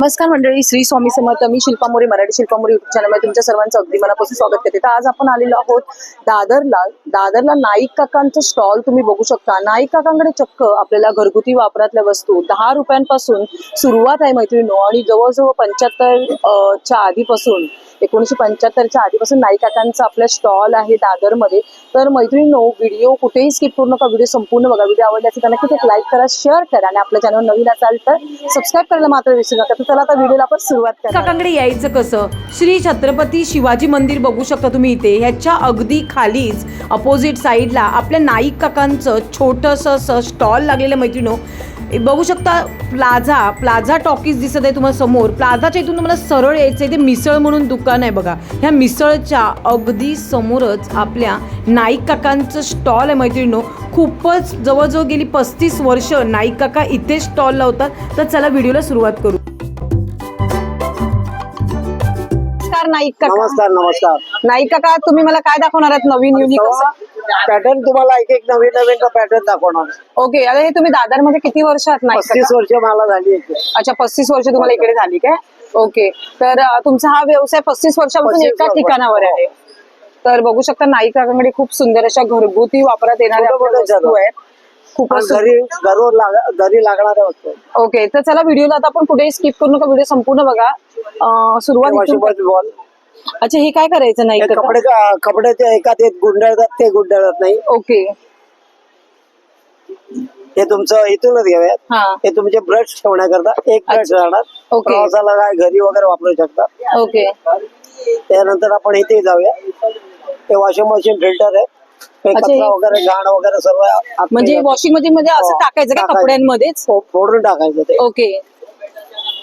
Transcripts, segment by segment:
नमस्कार मंडळी श्री स्वामी समर्थ. मी शिल्पा मोरे मराठी शिल्पा मोरे युट्यूब चॅनलमध्ये तुमच्या सर्वांचं अगदी मनापासून स्वागत करते. तर आज आपण आलेलो आहोत दादरला. दादरला नाईक काकांचं स्टॉल तुम्ही बघू शकता. नाईक काकांकडे चक्क आपल्याला घरगुती वापरातल्या वस्तू. दहा रुपयांपासून सुरुवात आहे मैत्रिणीनो आणि जवळजवळ पंच्याहत्तर च्या आधीपासून. एकोणीशे पंच्याहत्तरच्या आधीपासून नाईक काकांचा आपला स्टॉल आहे दादरमध्ये. तर मैत्रिणीनो व्हिडिओ कुठेही स्किप करू नका. व्हिडिओ संपूर्ण बघा. व्हिडिओ आवडला असेल तर लाईक करा शेअर करा आणि आपल्या चॅनल नवीन असाल तर सबस्क्राईब करायला मात्र विसरू नका. तर चला आता व्हिडिओला आपण सुरुवात करा काकांकडे यायचं कसं? श्री छत्रपती शिवाजी मंदिर बघू शकता तुम्ही इथे. ह्याच्या अगदी खालीच अपोजिट साईडला आपल्या नाईक काकांचं छोटंसं असं स्टॉल लागलेलं मैत्रिणी बघू शकता प्लाझा प्लाझा टॉकीज दिसत आहे तुम्हाला समोर. प्लाझाच्या इथून तुम्हाला सरळ यायचं आहे ते मिसळ म्हणून दुकान आहे बघा. ह्या मिसळच्या अगदी समोरच आपल्या नाईक काकांचं स्टॉल आहे मैत्रिणो खूपच जवळजवळ गेली पस्तीस वर्ष नाईक काका इथे स्टॉल लावतात. तर चला व्हिडिओला सुरुवात करू. नमस्कार नाईक काका. नमस्कार नमस्कार. नाईक काका तुम्ही मला काय दाखवणार आहात? नवीन युनिक पॅटर्न तुम्हाला एक एक नवीन नवीन पॅटर्न दाखवणार? ओके आता हे तुम्ही दादरमध्ये किती वर्ष आहात? नाईक पस्तीस वर्ष मला झाली इथे. अच्छा पस्तीस वर्ष तुम्हाला इकडे झाली काय? ओके तर अं, तुमचा हा व्यवसाय पस्तीस वर्षापासून 35 एका. ठिकाणावर आहे. तर बघू शकता नाईक काकांकडे खूप सुंदर अशा घरगुती वापरात येणाऱ्या आपल्या वस्तू. आहेत. खूपच आणि घरी घरून लाग- घरी लागणाऱ्या वस्तू ओके तर चला व्हिडिओला आता आपण कुठेही स्किप करू नका व्हिडिओ संपूर्ण बघा. अं, सुरुवात इथून- बॉल. अच्छा हे काय करायचं नाही कपडे का- कपडे ते एकात एक गुंडाळतात ते गुंडाळत नाही. ओके. हे तुमचं इथूनच घेऊयात हा. हे तुमचे ब्रश ठेवण्याकरता एक ब्रश. राहणार. ओके. प्रवासाला काय घरी वगैरे वापरू शकता. ओके. त्यानंतर आपण इथे जाऊया. ते वॉशिंग मशीन फिल्टर आहे. ते अच्छा, कचरा हे- वगैरे घाण वगैरे सर्व आत म्हणजे. वॉशिंग मशीन मध्ये असं टाकायचं का टाकायचं. कपड्यांमध्येच? फो- फोडून टाकायचं ते. ओके.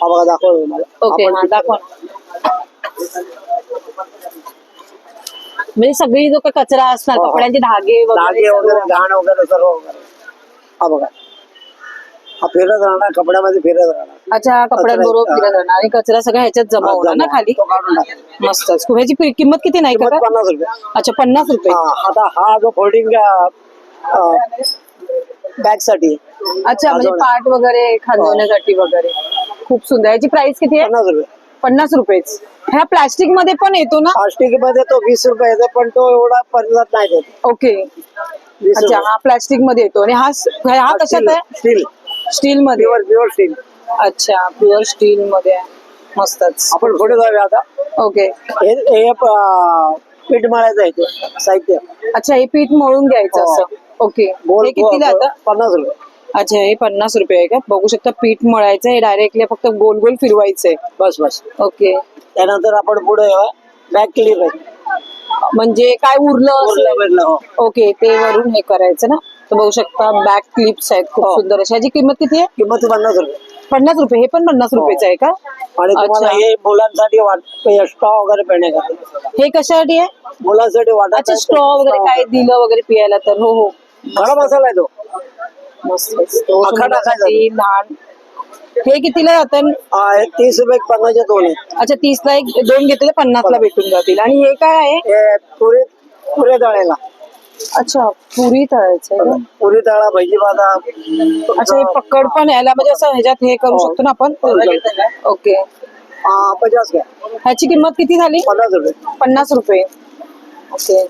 हा बघा दाखवलं तुम्हाला. ओके आपण हा दाखवा. म्हणजे सगळी कचरा असणार. कपड्यांचे धागे वगैरे धागे. वगैरे घाण वगैरे सर्व वगैरे. हा बघा. हा फिरत राहणार कपड्यामध्ये फिरत राहणार. अच्छा कपड्यांबरोबर फिरत राहणार. आणि कचरा सगळा ह्याच्यात जमा होणार ना खाली? तो काढून. मस्तच ह्याची किंमत किती नाही किंमत का? पन्नास रुपये. अच्छा पन्नास रुपये. हा आता हा जो फोल्डिंग बॅग साठी अच्छा म्हणजे. पाट वगैरे खांदवण्यासाठी वगैरे. खूप सुंदर. याची प्राइस किती आहे? पन्नास रुपये. पन्नास रुपयेच. ह्या प्लास्टिकमध्ये पण येतो ना? प्लास्टिकमध्ये तो वीस रुपये येतो पण तो एवढा परिणाम नाही देत. ओके. वीस अच्छा हा प्लास्टिकमध्ये येतो. आणि हा स- हा कशात आहे? स्टील. स्टील मध्ये प्युअर प्युअर स्टील. अच्छा प्युअर स्टील मध्ये आहे. मस्तच. आपण पुढे जाऊया आता. ओके. हे हे प- पीठ मळायचं आहे ते साहित्य. अच्छा हे पीठ मळून घ्यायचं हो. असं. ओके. गोल हे कितीला आहे आता? पन्नास रुपये. अच्छा हे पन्नास रुपये आहे का? बघू शकता पीठ मळायचं हे डायरेक्टली फक्त गोल गोल फिरवायचंय. बस बस. ओके त्यानंतर आपण पुढे बॅक क्लिप आहे. म्हणजे काय उरलं बिरलं, हो. ओके ते वरून हे करायचं ना? तर बघू शकता बॅक क्लिप्स आहेत खूप हो. सुंदर अशा. ह्याची किंमत किती आहे? किंमत पन्नास रुपये. पन्नास रुपये हे पण पन्नास रुपयाचं आहे का? आणि तुम्हाला अच्छा. हे मुलांसाठी वाट स्ट्रॉ वगैरे पिण्याकरता हे कशासाठी आहे? मुलांसाठी वाटत अच्छा स्ट्रॉ वगैरे काय दिलं वगैरे पियाला तर? हो हो. खरा मसाला आहे तो. लहान. हे कितीला जातं हे तीस रुपये पन्नासचे दोन आहे अच्छा तीसला एक दोन घेतले पन्नासला भेटून जातील. आणि हे काय आहे? हे पुरी पुरे अच्छा पुरी तळायचं? पुरी तळा भजी भाजा अच्छा हे पकड पण यायला म्हणजे असं ह्याच्यात हे करू हो. शकतो ना आपण? ओके. हा, पचास घ्या. ह्याची किंमत किती झाली? पन्नास रुपये. पन्नास रुपये. ओके.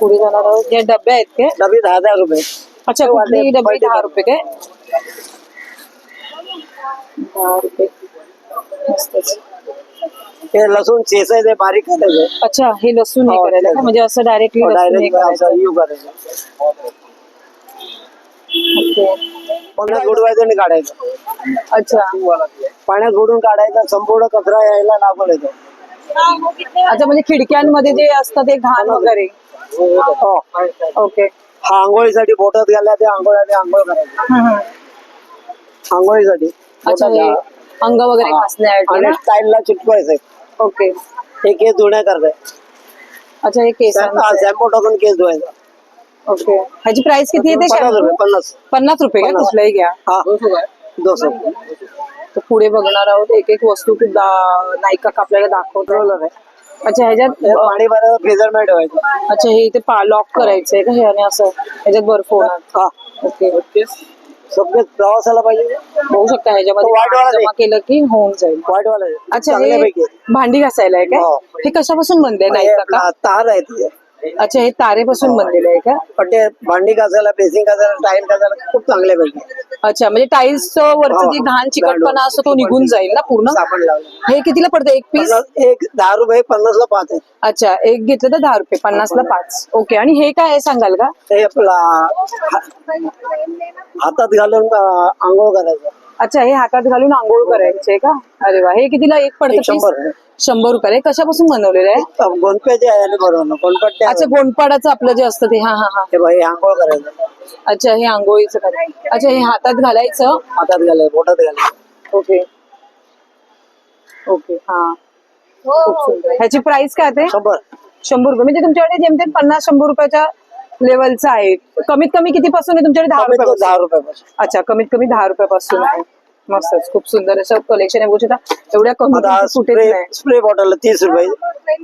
पुढे जाणार आहोत. हे डबे आहेत काय डबी दहा दहा रुपये. अच्छा हे कुठली डबे दहा रुपये काय? दहा रुपये. मस्तच हे लसूण चेचायचे बारीक करायचे अच्छा हे लसूण हे हो, करायला का? म्हणजे असं डायरेक्टली लसूण हे डायरेक्ट करायचं. यू करायचं. पाण्यात बुडवायचं आणि काढायचं. अच्छा. पाण्यात बुडून काढायचं संपूर्ण कचरा यायला लागून येतो. अच्छा म्हणजे खिडक्यांमध्ये जे असतं ते घाण वगैरे. हो. ओके. हा आंघोळीसाठी बोटात गेल्या ते आंघोळ्या आंघोळ करायचं. आंघोळीसाठी अच्छा बोटात हे घाला. अंग वगैरे हा. घासण्यासाठी आणि ना? स्टाईलला चिटकवायचं ओके. हे केस धुण्या करताय. अच्छा हे केसांचं शॅम्पू टाकून केस धुवायचा. ओके. ह्याची प्राइस किती येते पन्नास रुपये पन्नास. पन्नास रुपये का? पन्नास. कुठलाही घ्या. हा. दोनशे तर पुढे बघणार आहोत एक एक वस्तू खूप दा- काका आपल्याला दाखवतो रोलर आहे अच्छा ह्याच्यात हे पाणी भरायला फ्रीजर ठेवायचं. अच्छा हे इथे लॉक करायचंय का? हे आणि असं ह्याच्यात बर्फ होणार हा. ओके. सगळे प्रवासाला पाहिजे बघू शकता ह्याच्यामध्ये white वाला जमा केलं की होऊन जाईल. व्हाईट वाला. अच्छा हे चांगल्यापैकी. भांडी घासायला आहे हो. काय? हे. कशापासून बनले नाही हे काका आपला तार आहे तिथे. अच्छा हे तारेपासून बनलेलं आहे का? पण ते भांडी घासायला बेसिंग घासायला टाईल घासायला खूप चांगल्यापैकी अच्छा म्हणजे टाईल्स वरचं हो. जे घाण चिकटपणा असतो तो निघून जाईल ना पूर्ण? साबण लावलं हे कितीला पडतं? एक पीस? एक दहा रुपये पन्नास ला पाच आहे. अच्छा एक घेतलं तर दहा रुपये पन्नास ला पाच. ओके आणि हे काय आहे सांगाल का? ते आपला हा- हातात घालून अं, आंघोळ करायचं. अच्छा हे हातात घालून आंघोळ करायचे का? अरे वा हे कितीला एक पडतं एक piece? शंभर. शंभर रुपयाला. हे कशापासून बनवलेलं आहे? आणि बरोबर अच्छा गोंडपाडाचं आपलं जे असतं ते. हा हा हा. बाई आंघोळ करायचं. अच्छा हे आंघोळीचं करायचं अच्छा हे हातात घालायचं? हातात घालायचं बोटात घालायचं. ओके. ओके हा. खूप सुंदर. ह्याची प्राइस काय ते? शंभर. शंभर रुपये. म्हणजे तुमच्याकडे जेमतेम पन्नास शंभर रुपयाच्या लेवलचं आहे. कमीत कमी किती पासून आहे? तुमच्याकडे दहा कमीत कमी रुपये दहा रुपयापासून. अच्छा कमीत कमी दहा रुपयापासून आहे. मस्तच खूप सुंदर असं कलेक्शन आहे. बघू शकता एवढ्या कमी स्प्रे बॉटल तीस रुपये.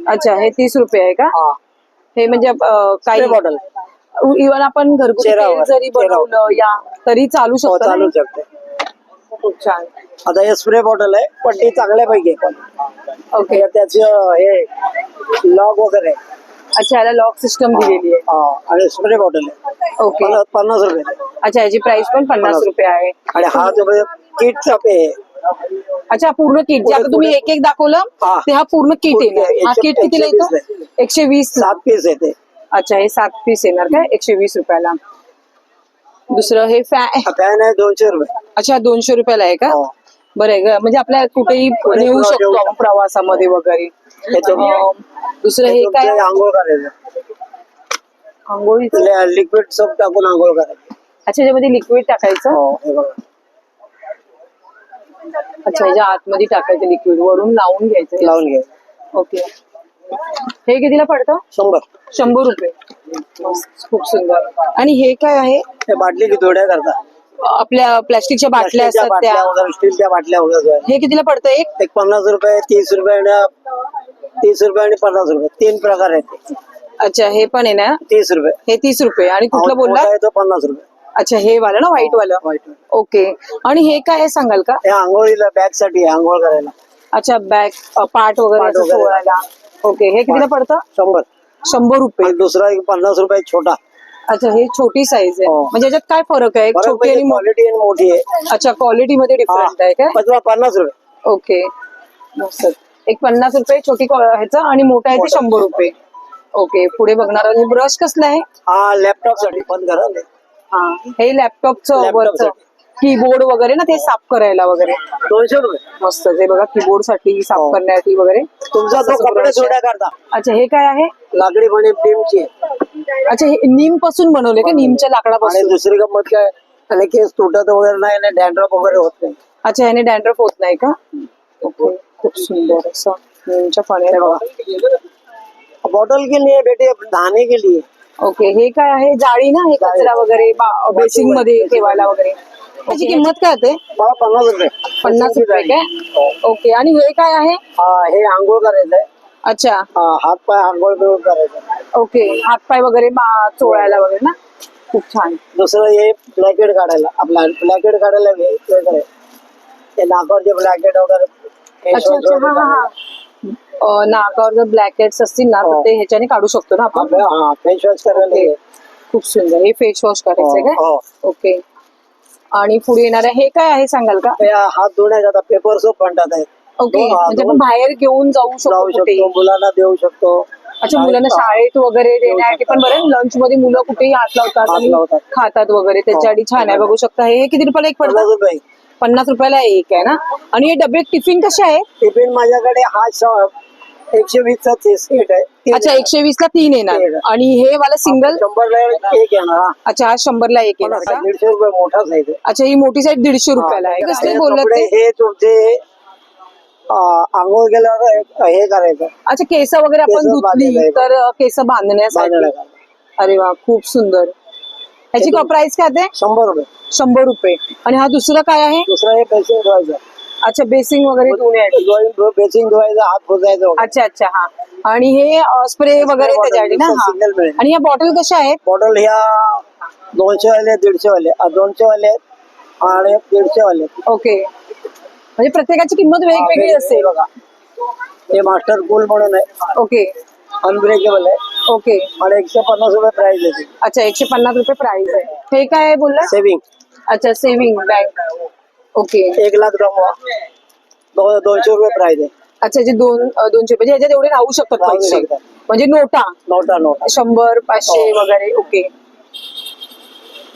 अच्छा हे तीस रुपये आहे का? हा. हे म्हणजे काही बॉटल इव्हन आपण घरगुती जरी बनवलं या तरी चालू हो, शकतं चालू? शकते. खूप छान. आता हे स्प्रे बॉटल आहे पट्टी चांगल्यापैकी आहे. ओके त्याचं हे लॉक वगैरे. अच्छा याला लॉक सिस्टम दिलेली आहे. आणि स्प्रे बॉटल आहे. ओके पन्नास रुपये. अच्छा याची प्राइस पण पन्नास पन्नास. रुपये आहे. आणि हा जो किटचा पे आहे. अच्छा पूर्ण किट जे आता तुम्ही एक एक दाखवलं ते हा पूर्ण किट येणार. हा किट कितीला येतो? एकशे वीस? सात पीस येते अच्छा हे सात पीस येणार काय एकशे वीस रुपयाला. दुसरं हे फॅन आहे दोनशे रुपये. अच्छा दोनशे रुपयाला आहे का? हो. बरं आहे का म्हणजे आपल्या कुठेही कुठे नेऊ शकतो आपण प्रवासामध्ये वगैरे. अं, दुसरं हे काय? आंघोळ करायचं. आंघोळीचं? लिक्विड सोप टाकून आंघोळ करायचं. अच्छा याच्यामध्ये लिक्विड टाकायचं? अच्छा ह्याच्या आतमध्ये टाकायचं लिक्विड वरून लावून घ्यायचं. लावून घे ओके हे कितीला पडतं? शंभर. शंभर रुपये. मस्त खूप सुंदर. आणि हे काय आहे? हे बाटली की थोड्या करता आपल्या प्लास्टिकच्या बाटल्या प्लास्टिकच्या असतात बाटल्या त्या वगैरे स्टीलच्या बाटल्या वगैरे. हे कितीला पडतं? एक? एक पन्नास रुपये तीस रुपये आणि तीस रुपये आणि पन्नास रुपये. तीन प्रकार आहेत. अच्छा हे पण आहे ना? तीस रुपये. हे तीस रुपये. आणि कुठलं मोठा बोलला आहे तो पन्नास रुपये. अच्छा हे वालं ना व्हाईट वालं? व्हाईट ओके आणि हे काय आहे सांगाल का? हे आंघोळीला बॅगसाठी आहे, आंघोळ करायला. अच्छा बॅग पार्ट वगैरे पाट असं वगैरे. सोडायला. ओके हे कितीला पडतं? शंभर. शंभर रुपये. आणि दुसरा एक पन्नास रुपये छोटा. अच्छा हे छोटी साईज आहे. हो. म्हणजे याच्यात काय फरक आहे? छोटी आणि मोठी? क्वालिटी आणि मोठी आहे. अच्छा क्वालिटी मध्ये डिफरंट आहे काय? पन्नास पन्नास रुपये. ओके मस्त. एक पन्नास रुपये छोटी क्वा- ह्याचं आणि मोठा आहे ते मोठा. शंभर रुपये. ओके पुढे बघणार. आणि ब्रश कसला आहे? हा लॅपटॉपसाठी बंद करा. हा. हे लॅपटॉपचं वरचं. कीबोर्ड वगैरे ना ते साफ करायला वगैरे. दोनशे रुपये. मस्त ते बघा कीबोर्डसाठी साफ हो. करण्यासाठी वगैरे. तुमचा तो कपडे आहे. करता. अच्छा हे काय आहे? लाकडी म्हणे आहे अच्छा हे नीमपासून बनवले का? नीमच्या आणि लाकडापासून दुसरी गंमत काय? आणि केस तुटत वगैरे नाही आणि डॅन्ड्रॉप वगैरे होत नाही. अच्छा ह्याने डॅन्ड्रफ होत नाही का? ओके खूप सुंदर असं. नीमच्या बघा. बॉटल के लिए बेटे नहाने के लिए. ओके हे काय आहे? जाळी ना? हे कचरा वगैरे बेसिंगमध्ये ठेवायला वगैरे. त्याची किंमत काय होते? मला पन्नास रुपये. पन्नास रुपये काय? ओके आणि हे काय आहे? हा हे आंघोळ करायचंय. अच्छा. हा हात पाय आंघोळ बिंघोळ करायचं ओके हातपाय वगैरे चोळायला वगैरे ना? खूप छान. दुसरं हे ब्लॅकेट काढायला. आपला ब्लॅकेट काढायला नाकावरचे ब्लॅकेट वगैरे. नाकावर जर ब्लॅकेट्स असतील ना तर हो. ते ह्याच्याने काढू शकतो ना आपण. हा फेस वॉश करायला हे. खूप सुंदर. हे फेस वॉश करायचंय हो, काय? हो. ओके. आणि पुढे येणार हे काय आहे सांगाल का? हे हात धुण्याचा पेपर सोप म्हणतात ओके. हा, म्हणजे आपण बाहेर घेऊन जाऊ शकतो मुलांना देऊ शकतो. अच्छा मुलांना शाळेत वगैरे देण्यासाठी पण बरं लंच मध्ये मुलं कुठेही हात लावतात. खातात वगैरे त्याच्यासाठी छान आहे बघू शकता. हे किती रुपयाला एक पन्नास पडतं रुपये. पन्नास रुपयाला एक आहे ना? आणि हे डबे टिफिन कसे आहे? टिफिन माझ्याकडे हा एकशे वीसचा सेट आहे. अच्छा. एकशे वीस ला तीन येणार. आणि हे वाला सिंगल शंभरला एक येणार हा. अच्छा हा शंभरला एक येणार का? दीडशे रुपये मोठा साईज आहे. अच्छा ही मोठी साईड दीडशे रुपयाला आहे. कसले हे बोललात कपडे ते? हे तुमचे अं, आंघोळ केल्यावर एक- हे करायचं. अच्छा केस वगैरे आपण धुतली बांधायला तर अ, केस बांधण्यासाठी. बांधायला. अरे वा खूप सुंदर. ह्याची प्राइस काय ते? शंभर रुपये. शंभर रुपये. आणि हा दुसरा काय आहे? दुसरा हे धुवायचं अच्छा बेसिंग वगैरे धुण्यासाठी बेसिंग धुवायचं हात पुसायचं वगैरे. अच्छा अच्छा हा. आणि हे स्प्रे वगैरे bottle त्याच्यासाठी ना हा. मिळेल. आणि या बॉटल कशा आहेत? बॉटल ह्या दोनशे वाले दीडशे वाले दोनशे वाले आणि दीडशे वाले ओके. म्हणजे प्रत्येकाची किंमत वेगवेगळी असेल. बघा. हे मास्टर कूल म्हणून आहे. ओके. अनब्रेकेबल आहे. ओके. आणि एकशे पन्नास रुपये प्राइस आहे अच्छा एकशे पन्नास रुपये प्राइस आहे. हे काय आहे बोलला? सेविंग अच्छा सेव्हिंग बँक ओके. एक लाख दो- दोनशे रुपये प्राइस आहे. अच्छा जे दोन अं, दोनशे म्हणजे ह्याच्यात एवढे राहू शकतात राहू पैसे. शकतात. म्हणजे नोटा? नोटा नोटा. शंभर पाचशे हो. वगैरे ओके.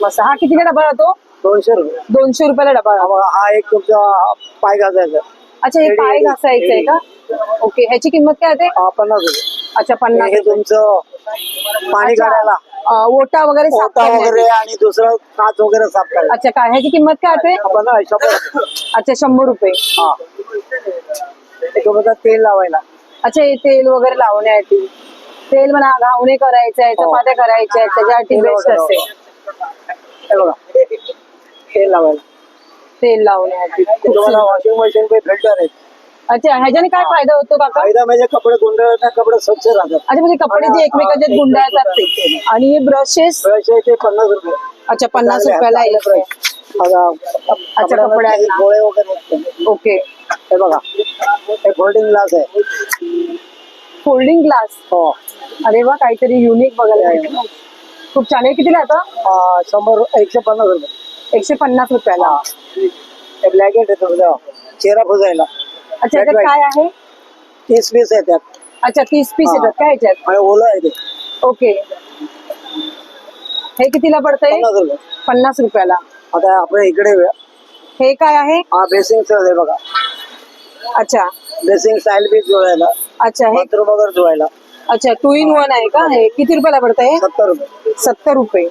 मस्त. हा कितीला डबा राहतो? दोनशे रुपये. दोनशे रुपयाला डबा हा राहतो. बघा, हा एक तुमचा पाय घासायचा. अच्छा हे एडी- पाय एडी- घासायचं आहे का? ओके ह्याची किंमत काय आहे हा पन्नास रुपये. अच्छा पन्नास हे तुमचं पाणी अच्छा. काढायला. ओटा वगैरे साफ करण्यासाठी. वगैरे आणि दुसरं काच वगैरे साफ करायला अच्छा काय? ह्याची किंमत काय आपण शंभर अच्छा शंभर रुपये. हा. तेल लावायला. अच्छा हे तेल वगैरे लावण्यासाठी तेल म्हणा घावणे करायचे आहे हो. चपात्या करायच्या आहेत त्याच्यासाठी तेल बेस्ट वगैरे हे बघा तेल लावायला. तेल लावण्यासाठी खूप तुम्हाला सुंदर. वॉशिंग मशीन पे फिल्टर आहे. अच्छा ह्याच्याने काय फायदा होतो काका? फायदा म्हणजे कपडे गुंडळत नाही कपडे स्वच्छ राहतात. अच्छा म्हणजे कपडे जे एकमेकांच्या गुंडाळतात ते. आणि हे ब्रशेस ब्रश आहे ते पन्नास रुपये. अच्छा पन्नास रुपयाला एक आहे. brush. आता कपड्याला कपड्यांना. काही गोळे वगैरे असतात. ओके. हे बघा. हे फोल्डिंग ग्लास आहे. फोल्डिंग ग्लास हो. अरे वा काहीतरी युनिक बघायला मिळतं. खूप छान. आहे कितीला आता? शंभर एकशे पन्नास रुपये. एकशे पन्नास रुपयाला. हे. ब्लॅकेट आहे तुमचं चेहरा पुजायला अच्छा याच्यात. काय आहे? तीस पीस आहे त्यात अच्छा तीस पीस हा. येतात काय याच्यात? आणि ओलं आहे ते. ओके. हे कितीला पडतंय? पन्नास रुपये. पन्नास रुपयाला. आता आपल्या इकडे हे काय आहे? हा बेसिंग आहे बघा. अच्छा. बेसिंग स्टाईल पीस धुवायला अच्छा हे बाथरूम वगैरे धुवायला अच्छा टू इन वन आहे का? हे किती रुपयाला पडतंय? सत्तर रुपये. सत्तर रुपये.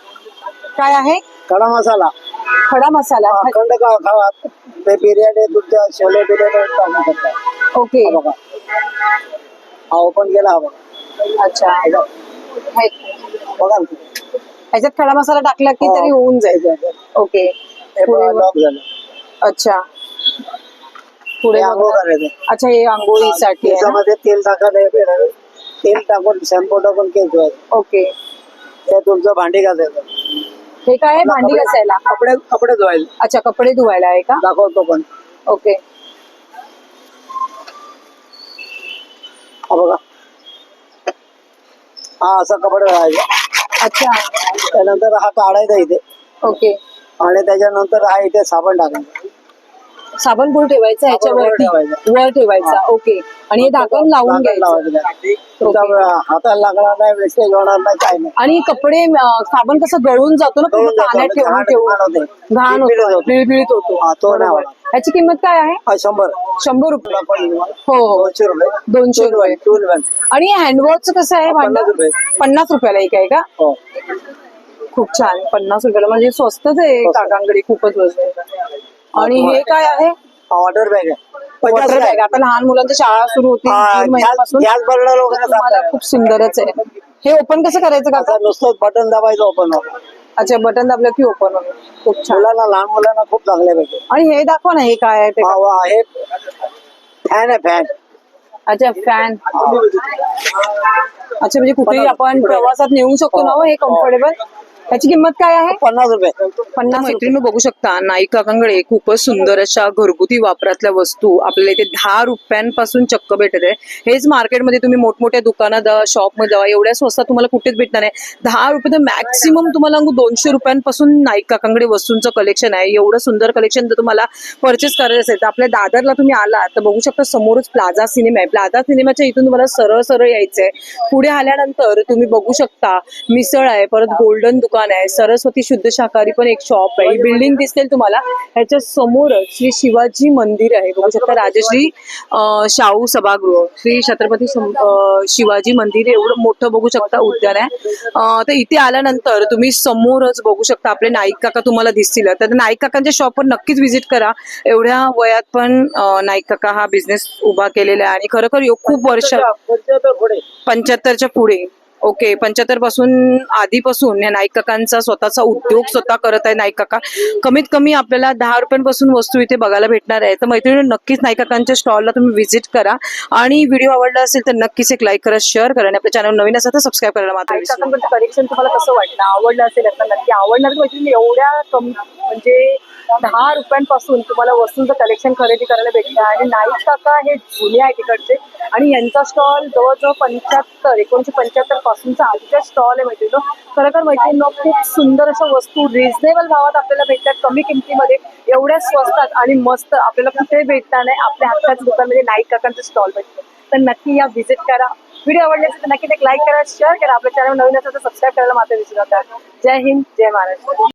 काय आहे? खडा मसाला. खडा मसाला. अखंड का खावा ते बिर्याणी तुमच्या छोले बिर्याणी ओके. हा बघा. हा ओपन केला हा बघा. अच्छा. हे- बघा. ना. ह्याच्यात खडा मसाला टाकला की. तरी होऊन जाईल. ओके. बघा. लॉक झालं. अच्छा. पुढे हे आंघोळ. करायचं. अच्छा हे आंघोळीसाठी आहे ना? त्याच्यामध्ये तेल टाकायला तेल टाकून शॅम्पू टाकून केस धुवायचं ओके. ते तुमचं भांडी घालायचं हे काय आहे? भांडी कपडे- घासायला? कपडे कपडे धुवायला. अच्छा कपडे धुवायला आहे का? दाखवतो पण. ओके. हा बघा. हा असं कपडे धुवायचं. अच्छा. त्यानंतर हा काढायचा इथे. ओके. आणि त्याच्यानंतर हा इथे साबण टाकायचा. साबण पुढे ठेवायचा ह्याच्यावरती ठेवायचा. वर ठेवायचा. ओके. आणि हे झाकण लावून घ्यायचं. हाताला लागणार नाही वेस्टेज होणार नाही काय नाही. आणि कपडे अं, साबण कसं गळून जातो ना गळून पूर्ण जातो, पाण्यात ठेवून घाण- ठेवून घाण होते. घाण पिळपिळीत होतो होतो. पिळपिळीत होतो. हा, तो नाही बरोबर. होणार. ह्याची किंमत काय आहे? हा शंभर. शंभर रुपये. हो हो. दोनशे रुपये. दोनशे रुपये. टूल बॅग आणि हँडवॉच कसं आहे? भांड? पन्नास रुपये. पन्नास रुपयाला एक आहे का? हो. खूप छान. पन्नास रुपयाला. म्हणजे स्वस्तच आहे स्वस्त. काकांकडे खूपच स्वस्त. आणि हे काय आहे? हा वॉटर बॅग आहे. पचास वॉटर बॅग आता लहान मुलांची शाळा सुरू होती हा, जून महिन्यापासून. गॅस बर्नर वगैरे तुम्हाला सापडलं. खूप सुंदरच आहे. हे ओपन कसं करायचं काका? आता नुसतं बटन दाबायचं ओपन अच्छा बटन दाबलं की ओपन खूप छान. मुलांना लहान मुलांना खूप चांगले पाहिजे आणि हे दाखवा ना हे काय आहे ते. हा वा हे फॅन आहे फॅन अच्छा फॅन अच्छा म्हणजे कुठेही आपण प्रवासात नेऊ शकतो ना हो हे कम्फर्टेबल त्याची किंमत काय आहे? पन्नास रुपये. पन्नास मैत्रिणी बघू शकता नाईक काकांकडे खूपच सुंदर अशा घरगुती वापरातल्या वस्तू आपल्याला इथे दहा रुपयांपासून चक्क भेटत आहे. हेच मार्केटमध्ये तुम्ही मोठमोठ्या दुकानात जा शॉपमध्ये जावा एवढ्या स्वस्तात तुम्हाला कुठेच भेटणार नाही. दहा रुपये तर मॅक्सिमम तुम्हाला दोनशे रुपयांपासून नाईक काकांकडे वस्तूंचं कलेक्शन आहे. एवढं सुंदर कलेक्शन जर तुम्हाला परचेस करायचं असेल तर आपल्या दादरला तुम्ही आला तर बघू शकता समोरच प्लाझा सिनेमा आहे. प्लाझा सिनेमाच्या इथून तुम्हाला सरळ सरळ यायचंय. पुढे आल्यानंतर तुम्ही बघू शकता मिसळ आहे परत गोल्डन दुकान आहे सरस्वती शुद्ध शाकाहारी पण एक शॉप आहे. ही बिल्डिंग दिसेल तुम्हाला. ह्याच्या समोरच श्री शिवाजी मंदिर आहे. बघू शकता राजश्री शाहू सभागृह. श्री छत्रपती शिवाजी मंदिर एवढं मोठं बघू शकता उद्यान आहे. तर इथे आल्यानंतर तुम्ही समोरच बघू शकता आपले नाईक काका तुम्हाला दिसतील. तर नाईक काकांच्या शॉपवर नक्कीच व्हिजिट करा. एवढ्या वयात पण नाईक काका हा बिझनेस उभा केलेला आहे. आणि खरोखर खूप वर्ष पंच्याहत्तरच्या पुढे. ओके पंच्याहत्तरपासून आधीपासून या नाईक काकांचा स्वतःचा उद्योग स्वतः करत आहे नाईक काका. कमीत कमी आपल्याला दहा रुपयांपासून वस्तू इथे बघायला भेटणार आहे. तर मैत्रिणी नक्कीच नाईक काकांच्या स्टॉलला तुम्ही व्हिजिट करा. आणि व्हिडिओ आवडला असेल तर नक्कीच एक लाईक करा शेअर करा. आणि आपल्या चॅनल नवीन असेल तर सबस्क्राईब करायला मात्र कलेक्शन तुम्हाला कसं वाटलं? आवडलं असेल नक्की आवडणार. मैत्रिणी एवढ्या कमी म्हणजे दहा रुपयांपासून तुम्हाला वस्तूंचं कलेक्शन खरेदी करायला भेटतं. आणि नाईक काका हे जुने आहे तिकडचे आणि यांचा स्टॉल जवळजवळ पंच्याहत्तर एकोणीशे पंच्याहत्तर पासूनचा आधीचा स्टॉल आहे मैत्रिणी तर मैत्रिणी खूप सुंदर अशा वस्तू रिझनेबल भावात आपल्याला भेटतात. कमी किमतीमध्ये एवढ्या स्वस्तात आणि मस्त आपल्याला कुठे भेटता नाही. आपल्या हक्काच्या दुकानमध्ये नाईक काकांचं स्टॉल भेटतं. तर नक्की या व्हिजिट करा. व्हिडिओ आवडले असेल तर नक्की एक लाईक करा शेअर करा. आपल्या चॅनल नवीन असेल तर सबस्क्राईब करायला मात्र विसरू नका. जय हिंद जय महाराष्ट्र.